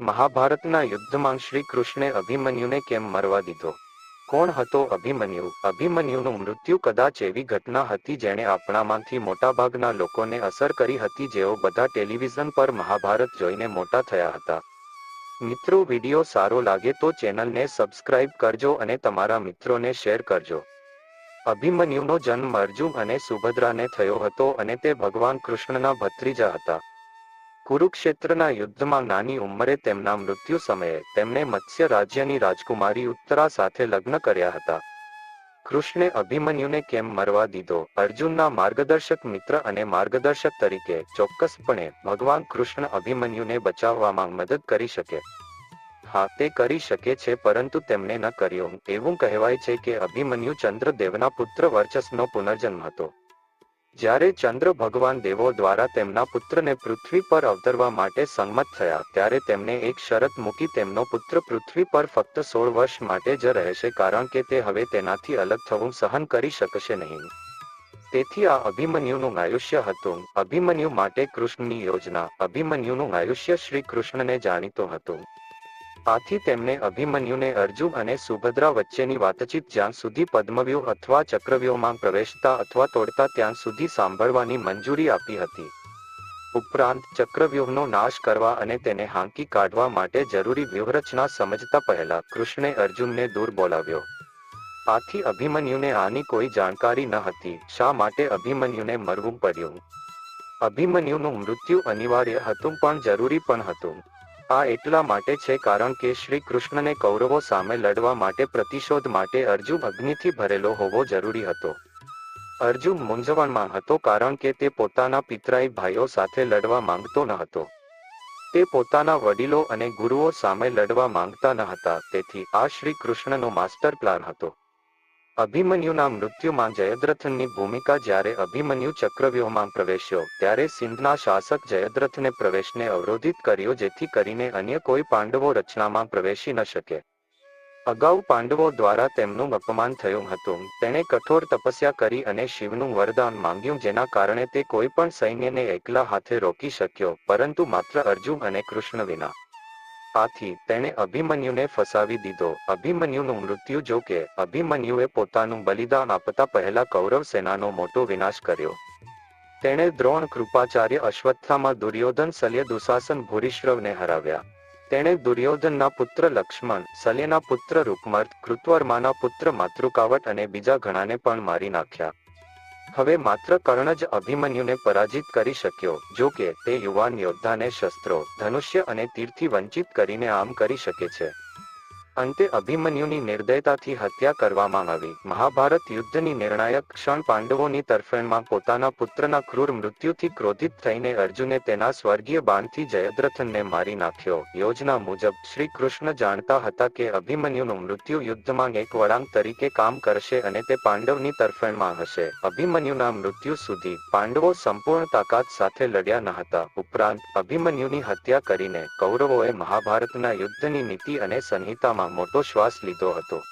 મહાભારતના યુદ્ધમાં શ્રી કૃષ્ણે અભિમન્યુને કેમ મરવા દીધો? કોણ હતો અભિમન્યુ? અભિમન્યુનું મૃત્યુ કદાચ એવી ઘટના હતી જેણે આપણામાંથી મોટાભાગના લોકોને અસર કરી હતી જેઓ બધા ટેલિવિઝન પર મહાભારત જોઈને મોટા થયા હતા. મિત્રો, વિડિયો સારો લાગે તો ચેનલને સબસ્ક્રાઇબ કરજો અને તમારા મિત્રોને શેર કરજો. અભિમન્યુનો જન્મ અર્જુન અને સુભદ્રાને થયો હતો અને તે ભગવાન કૃષ્ણના ભત્રીજા હતા. કુરુક્ષેત્રના યુદ્ધમાં નાની ઉંમરે તેમના મૃત્યુ સમયે તેમણે મત્સ્ય રાજ્યની રાજકુમારી ઉત્તરા સાથે લગ્ન કર્યા હતા. કૃષ્ણે અભિમન્યુને કેમ મરવા દીધો? અર્જુનના માર્ગદર્શક મિત્ર અને માર્ગદર્શક તરીકે ચોક્કસપણે ભગવાન કૃષ્ણ અભિમન્યુને બચાવવામાં મદદ કરી શકે. હા, તે કરી શકે છે, પરંતુ તેમણે ન કર્યો. એવું કહેવાય છે કે અભિમન્યુ ચંદ્રદેવના પુત્ર વર્ચસનો પુનર્જન્મ હતો. જ્યારે ચંદ્ર ભગવાન દેવો દ્વારા તેમના પુત્રને પૃથ્વી પર અવતરવા માટે સંમત થયા, ત્યારે તેમણે એક શરત મૂકી તેમનો પુત્ર પૃથ્વી પર ફક્ત સોળ વર્ષ માટે જ રહેશે કારણ કે તે હવે તેનાથી અલગ થવું સહન કરી શકશે નહીં. તેથી આ અભિમન્યુનું આયુષ્ય હતું. અભિમન્યુ માટે કૃષ્ણની યોજના. અભિમન્યુનું આયુષ્ય શ્રી કૃષ્ણને જાણીતું હતું. આથી તેમણે અભિમન્યુને અર્જુન અને સુભદ્રા વચ્ચેની વાતચીત જ્યાં સુધી પદ્મવ્યૂહ અથવા ચક્રવ્યૂહમાં પ્રવેશતા અથવા તોડતા ત્યાં સુધી સાંભળવાની મંજૂરી આપી હતી. ઉપરાંત, ચક્રવ્યૂહનો નાશ કરવા અને તેને હાંકી કાઢવા માટે જરૂરી વ્યૂહરચના સમજતા પહેલા કૃષ્ણે અર્જુનને દૂર બોલાવ્યો. આથી અભિમન્યુને આની કોઈ જાણકારી ન હતી. શા માટે અભિમન્યુને મરવું પડ્યું? અભિમન્યુનું મૃત્યુ અનિવાર્ય હતું પણ જરૂરી પણ હતું. આ એટલા માટે છે કારણ કે શ્રી કૃષ્ણને કૌરવો સામે લડવા માટે પ્રતિશોધ માટે અર્જુન અગ્નિથી ભરેલો હોવો જરૂરી હતો. અર્જુન મૂંઝવણમાં હતો કારણ કે તે પોતાના પિતરાઈ ભાઈઓ સાથે લડવા માંગતો ન હતો. તે પોતાના વડીલો અને ગુરુઓ સામે લડવા માંગતા ન હતા, તેથી આ શ્રી કૃષ્ણનો માસ્ટર પ્લાન હતો. અભિમન્યુના મૃત્યુમાં જયદ્રથની ભૂમિકા જ્યારે અભિમન્યુ ચક્રવ્યૂહમાં પ્રવેશ્યો, ત્યારે સિંધના શાસક જયદ્રથને પ્રવેશને અવરોધિત કર્યો જેથી કરીને અન્ય કોઈ પાંડવો રચનામાં પ્રવેશી ન શકે. અગાઉ પાંડવો દ્વારા તેમનું અપમાન થયું હતું. તેણે કઠોર તપસ્યા કરી અને શિવનું વરદાન માંગ્યું જેના કારણે તે કોઈ પણ સૈન્યને એકલા હાથે રોકી શક્યો, પરંતુ માત્ર અર્જુન અને કૃષ્ણ વિના. આથી તેણે અભિમન્યુને ફસાવી દીધો. અભિમન્યુનું મૃત્યુ જો કે અભિમન્યુએ પોતાનું બલિદાન આપતા પહેલા કૌરવ સેનાનો મોટો વિનાશ કર્યો. તેણે દ્રોણ કૃપાચાર્ય અશ્વત્થામાં દુર્યોધન શલ્ય દુશાસન ભૂરિશ્રવને હરાવ્યા. તેણે દુર્યોધનના પુત્ર લક્ષ્મણ, શલ્યના પુત્ર રૂકમર્ત કૃતવર્માના પુત્ર માતૃકાવટ અને બીજા ઘણાને પણ મારી નાખ્યા. હવે માત્ર કર્ણ જ અભિમન્યુને પરાજિત કરી શક્યો, જો કે તે યુવાન યોદ્ધાને શસ્ત્રો, ધનુષ્ય અને તીરથી વંચિત કરીને આમ કરી શકે છે. અંતે અભિમન્યુની નિર્દયતાથી હત્યા કરવામાં આવી. મહાભારત યુદ્ધની નિર્ણાયક ક્ષણ પાંડવોની તરફેણમાં પોતાના પુત્રના ક્રૂર મૃત્યુથી ક્રોધિત થઈને અર્જુને તેના સ્વર્ગીય બાણથી જયદ્રથનને મારી નાખ્યો. યોજના મુજબ શ્રી કૃષ્ણ જાણતા હતા કે અભિમન્યુનું મૃત્યુ યુદ્ધમાં એક વળાંક તરીકે કામ કરશે અને તે પાંડવની તરફેણમાં હશે. અભિમન્યુના મૃત્યુ સુધી પાંડવો સંપૂર્ણ તાકાત સાથે લડ્યા ન હતા. ઉપરાંત અભિમન્યુની હત્યા કરીને કૌરવોએ મહાભારતના યુદ્ધની નીતિ અને સંહિતામાં મોટો શ્વાસ લીધો હતો.